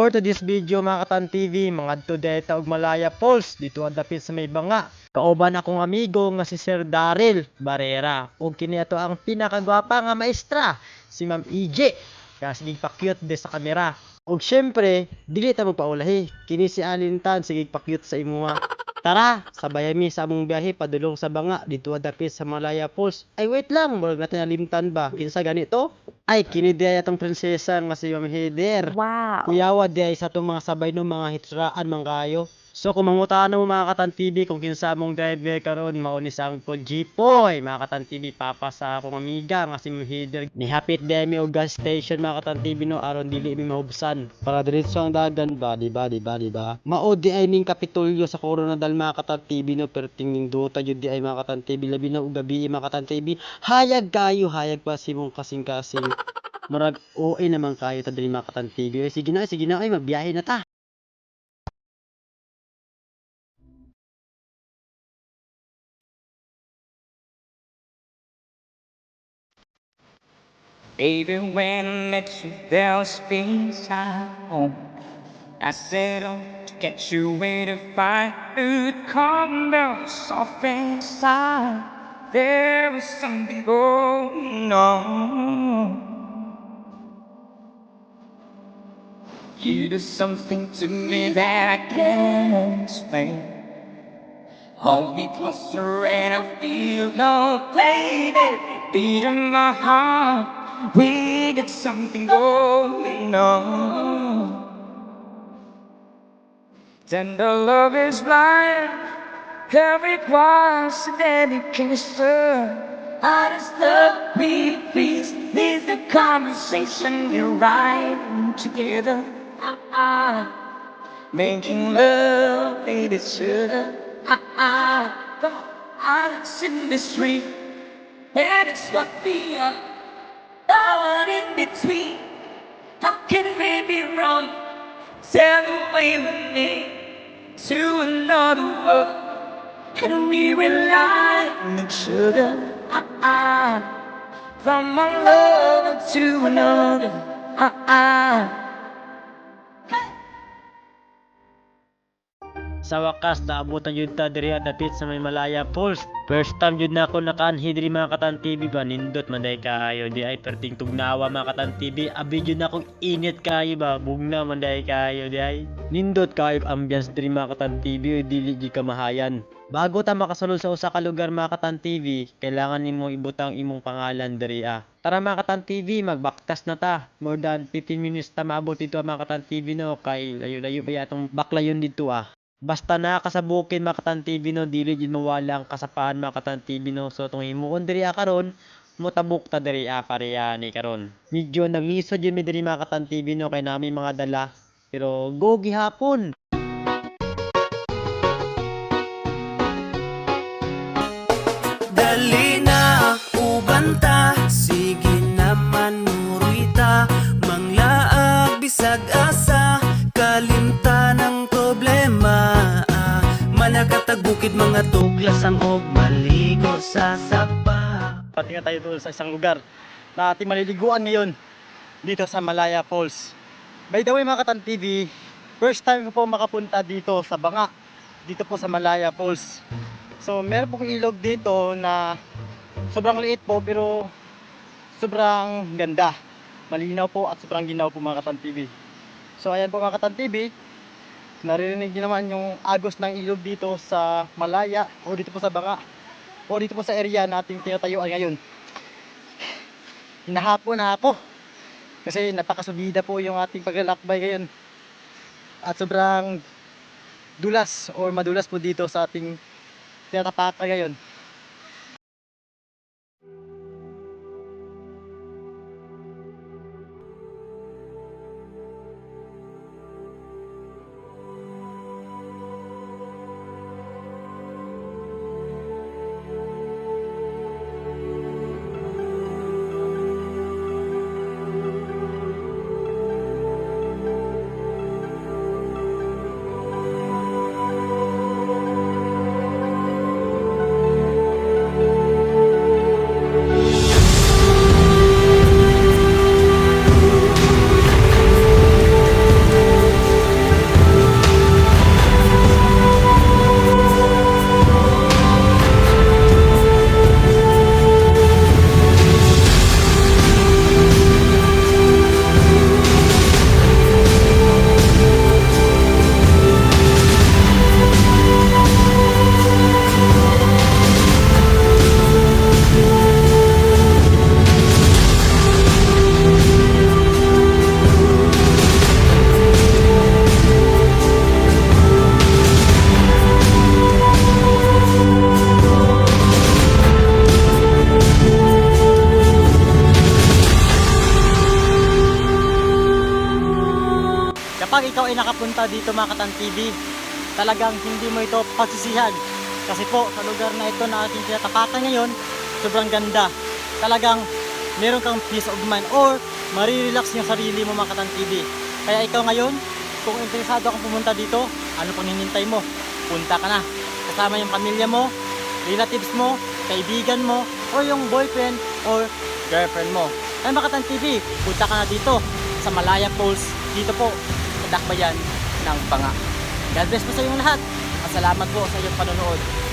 For this video mga katan TV, mga to deta og Malaya Falls dito ang dapit sa may banga. Kauban akong amigo nga si Sir Daryl Barrera. Ug kini ato ang pinakagwapa nga maestra, si Ma'am EJ. Kaya sige pa-cute de sa kamera. Ug syempre, dili ta magpaulahi. Kini si Alintan sige pa-cute sa imuha. Tara, sabay mi sa among biyahe padulong sa banga dito dapit sa Malaya Falls. Ay wait lang, murag natin nalimtan ba? Kinsa ganito? Ay kini diay atong prinsesa nga si Ma'am Heather. Wow. Kuyawa diay sa itong mga sabay no mga hitraan man kayo. So kung mangutaan mo mga katan TV kung kinsa mong driver karon mauni sa ang Jeepoy mga katan TV papa akong amiga nga si Muhider ni hapit demi og gas station mga katan TV no aron dili mi mahubsan. Para diretso ang dagan ba di ba di ba di ba? Mao di ay ning kapitulyo sa corona dal mga katan TV no perting ning duta jud di ay mga katan TV labi na og gabi mga katan TV hayag kayo hayag pa si mong kasing-kasing Murag OA naman kayo ta dili mga katan TV. Sige na, sige na ay magbiyahe na ta. Baby, when I met you, there was space at home. I set out oh, to get you where to find it. Calm down, soft inside. There was something going on. You do something to me that I can't explain. Hold me closer and I feel no pain. Beat in my heart, we got something going on. Tender love is blind, every requires dedication. Honest love, we please, needs the conversation we're riding together. Ah, making love, baby, sugar. The hearts in the street, and it's what we are between. How can we be wrong. Sail away with me to another world. And we rely on the sugar uh-uh. from one lover to another. Uh-uh. Sa wakas naabutan jud ta diri dapit sa may Malaya Falls. First time jud na ako nakaanhi diri mga katan TV ba nindot man day kayo di ay perting tugnawa mga katan TV. Abi jud na akong init kayo ba bugna man day kayo di ay. Nindot kayo ambience diri mga katan TV dili jud kamahayan. Bago ta makasulod sa usa ka lugar mga katan TV, kailangan nimo ibutang imong pangalan diri ah. Tara mga katan TV, magbaktas na ta. More than 15 minutes ta maabot dito ah, mga katan TV no kay layo-layo pa yatong baklayon dito ah. Basta nakasabukin makatan TV no dili jud mawala ang kasapahan makatan TV no. So tong himuon diri ah karon mutabok ta diri ah pareha ni karon. Medyo nangiso jud mi diri makatan TV no kay nami mga dala. Pero go gihapon bukid mga tuglas ang og Maligo sa sapa pati nga tayo doon sa isang lugar na ating maliliguan ngayon dito sa Malaya Falls. By the way mga katan TV, first time ko po makapunta dito sa Banga, dito po sa Malaya Falls. So meron pong ilog dito na sobrang liit po pero sobrang ganda. Malinaw po at sobrang ginaw po mga katan TV. So ayan po mga katan TV, naririnig niyo naman yung agos ng ilog dito sa Malaya o dito po sa Banga o dito po sa area nating tinatayuan ngayon. Hinahapon na ako. Kasi napakasubida po yung ating paglalakbay ngayon. At sobrang dulas or madulas po dito sa ating tinatapakan ngayon. Nakapunta dito mga Katan TV, talagang hindi mo ito pagsisihan. Kasi po, sa lugar na ito na ating tinatapatan ngayon, sobrang ganda. Talagang meron kang peace of mind or marirelax yung sarili mo mga Katan TV. Kaya ikaw ngayon, kung interesado kang pumunta dito, ano pang hinintay mo? Punta ka na. Kasama yung pamilya mo, relatives mo, kaibigan mo, o yung boyfriend or girlfriend mo. Ay Makatan TV, punta ka na dito sa Malaya Falls, dito po sa Dakbayan ng Banga. God bless po sa inyong lahat. At salamat po sa iyong panonood.